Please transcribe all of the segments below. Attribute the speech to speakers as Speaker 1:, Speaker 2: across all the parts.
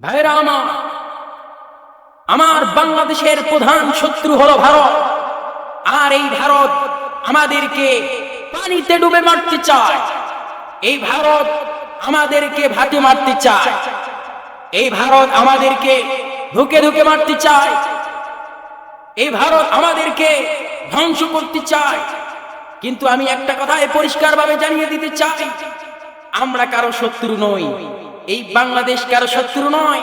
Speaker 1: ভাইরা আমার আমার বাংলাদেশের প্রধান শত্রু হলো ভারত। আর এই ভারত আমাদেরকে পানিতে ডুবে মারতে চায়। এই ভারত আমাদেরকে ভাতে মারতে চায়। এই ভারত আমাদেরকে ধুকে ধুকে মারতে চায়। এই ভারত আমাদেরকে ধ্বংস করতে চায়। কিন্তু আমি একটা কথায় পরিষ্কারভাবে জানিয়ে দিতে চাই, আমরা কারও শত্রু নই। এই বাংলাদেশ কারও শত্রু নয়।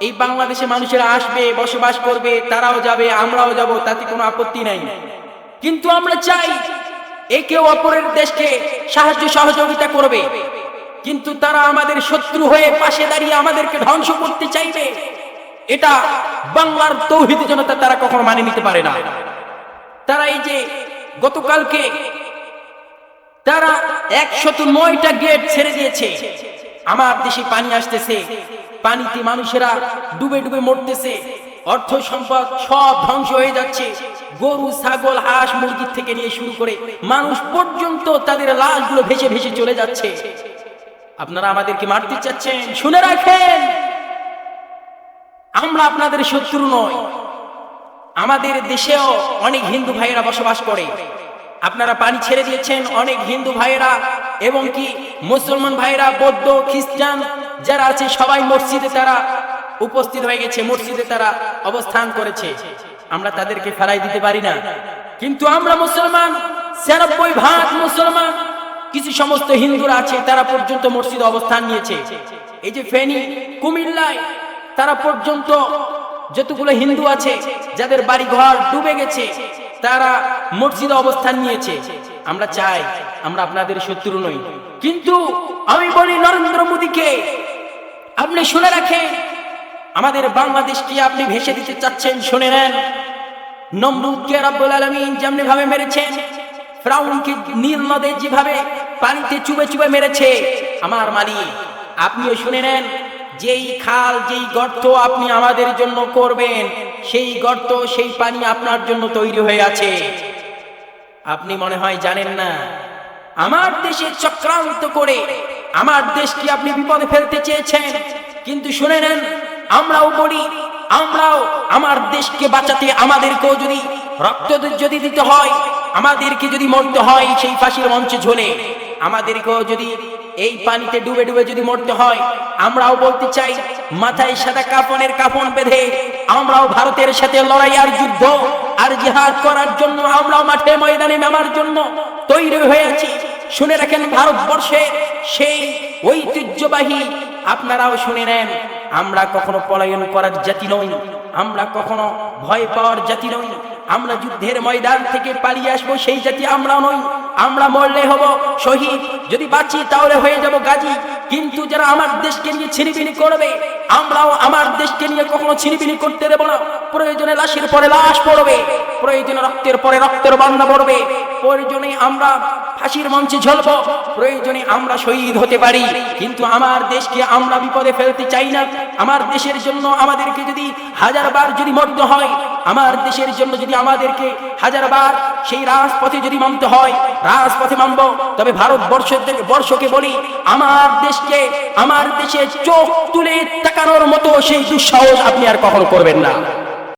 Speaker 1: এই বাংলাদেশে মানুষেরা আসবে, বসবাস করবে, তারাও যাবে, আমরাও যাব, তাতে কোনো আপত্তি নাই। কিন্তু আমরা চাই একে অপরের দেশকে সাহায্য সহযোগিতা করবে। কিন্তু তারা আমাদের শত্রু হয়ে পাশে দাঁড়িয়ে আমাদেরকে ধ্বংস করতে চাইবে। এটা বাংলার তৌহিদ জনতা তারা কখনো মানে নিতে পারে না। তারা এই যে গতকালকে তারা একশত নয়টা গেট ছেড়ে দিয়েছে। আমার দেশে পানি আসতেছে। পানিতে মানুষেরা ডুবে ডুবে মরতেছে। অর্থ সম্পদ সব ধ্বংস হয়ে যাচ্ছে। গরু, ছাগল, হাঁস মুরগির থেকে নিয়ে শুরু করে মানুষ পর্যন্ত তাদের লাশগুলো ভেসে ভেসে চলে যাচ্ছে। আপনারা আমাদেরকে মারতে চাচ্ছেন, শুনে রাখেন। আমরা আপনাদের শত্রু নয় আমাদের দেশেও অনেক হিন্দু ভাইয়েরা বসবাস করে। আপনারা পানি ছেড়ে দিয়েছেন অনেক হিন্দু ভাইয়েরা এবং কি মুসলমান ভাইয়েরা, বৌদ্ধ, খ্রিস্টান যারা আছে, সবাই মসজিদে তারা উপস্থিত হয়ে গেছে, মসজিদে তারা অবস্থান করেছে। আমরা তাদেরকে ফেরাই দিতে পারি না। কিন্তু আমরা মুসলমান, ছিয়ানব্বই ভাগ মুসলমান, কিছু সমস্ত হিন্দুরা আছে, তারা পর্যন্ত মসজিদে অবস্থান নিয়েছে। এই যে ফেনী, কুমিল্লায় তারা পর্যন্ত যতগুলো হিন্দু আছে, যাদের বাড়ি ঘর ডুবে গেছে তারা মসজিদে অবস্থান নিয়েছে। আমরা চাই আমরা আপনাদের শত্রু নই। কিন্তু আমি বলি, নরেন্দ্র মোদীকে আপনি শুনে রাখেন, আমাদের বাংলাদেশকে আপনি ভেসে দিতে চাচ্ছেন, শুনে নেন। নমরুদকে রব্বুল আলামিন যেমনি ভাবে মেরেছেন, ফ্রাউনকে নীল নদে যেভাবে পানিতে চুবে চুবে মেরেছে, আমার মালিক, আপনিও শুনে নেন, যেই খাল, যেই গর্ত আপনি আমাদের জন্য করবেন সেই গর্ত, সেই পানি আপনার জন্য তৈরি হয়ে আছে। আপনি মনে হয় জানেন না, আমার দেশে চক্রান্ত করে আমার দেশকে আপনি বিপদে ফেলতে চেয়েছেন। কিন্তু শুনে নেন, আমরাও বলি, আমরাও আমার দেশকে বাঁচাতে আমাদেরকেও যদি রক্ত যদি দিতে হয়, আমাদেরকে যদি মরতে হয় সেই ফাঁসির মঞ্চে ঝোলে, আমাদেরকেও যদি এই পানিতে ডুবে ডুবে যদি মরতে হয়, আমরাও বলতে চাই, মাথায় সাদা কাপনের কাফন বেঁধে আমরাও ভারতের সাথে লড়াই আর যুদ্ধ আর জিহাদ করার জন্য, আমরাও মাঠে ময়দানে নামার জন্য তৈরি হয়ে আছি। শুনে রাখেন ভারতবর্ষে সেই ঐতিহ্যবাহী, আপনারাও শুনে নেন, আমরা কখনো পলায়ন করার জাতি নই, আমরা কখনো ভয় পাওয়ার জাতি নই, আমরা যুদ্ধের ময়দান থেকে পালিয়ে আসব সেই জাতি আমরা নই, আমরা মরলে হব শহীদ, যদি বাঁচি তাহলে হয়ে যাব গাজী কিন্তু যারা আমার দেশকে নিয়ে ছিনিবিনি করবে, আমরাও আমার দেশকে নিয়ে কখনো ছিনিবিনি করতে দেব না। প্রয়োজনে লাশের পরে লাশ পড়বে, প্রয়োজনে রক্তের পরে রক্তের বান্না পড়বে, প্রয়োজনে আমরা ফাঁসির মঞ্চে ঝলব, প্রয়োজনে আমরা শহীদ হতে পারি। কিন্তু আমার দেশকে আমরা বিপদে ফেলতে চাই না। আমার দেশের জন্য আমাদেরকে যদি হাজার বার যদি মরতে হয়, আমার দেশের জন্য যদি আমাদেরকে হাজার বার সেই রাজপথে যদি মানতে হয়, রাজপথে মানব তবে ভারতবর্ষ থেকে বর্ষকে বলি, আমার দেশকে, আমার দেশে চোখ তুলে তাকানোর মতো সেই দুঃসাহস আপনি আর কখনো করবেন না।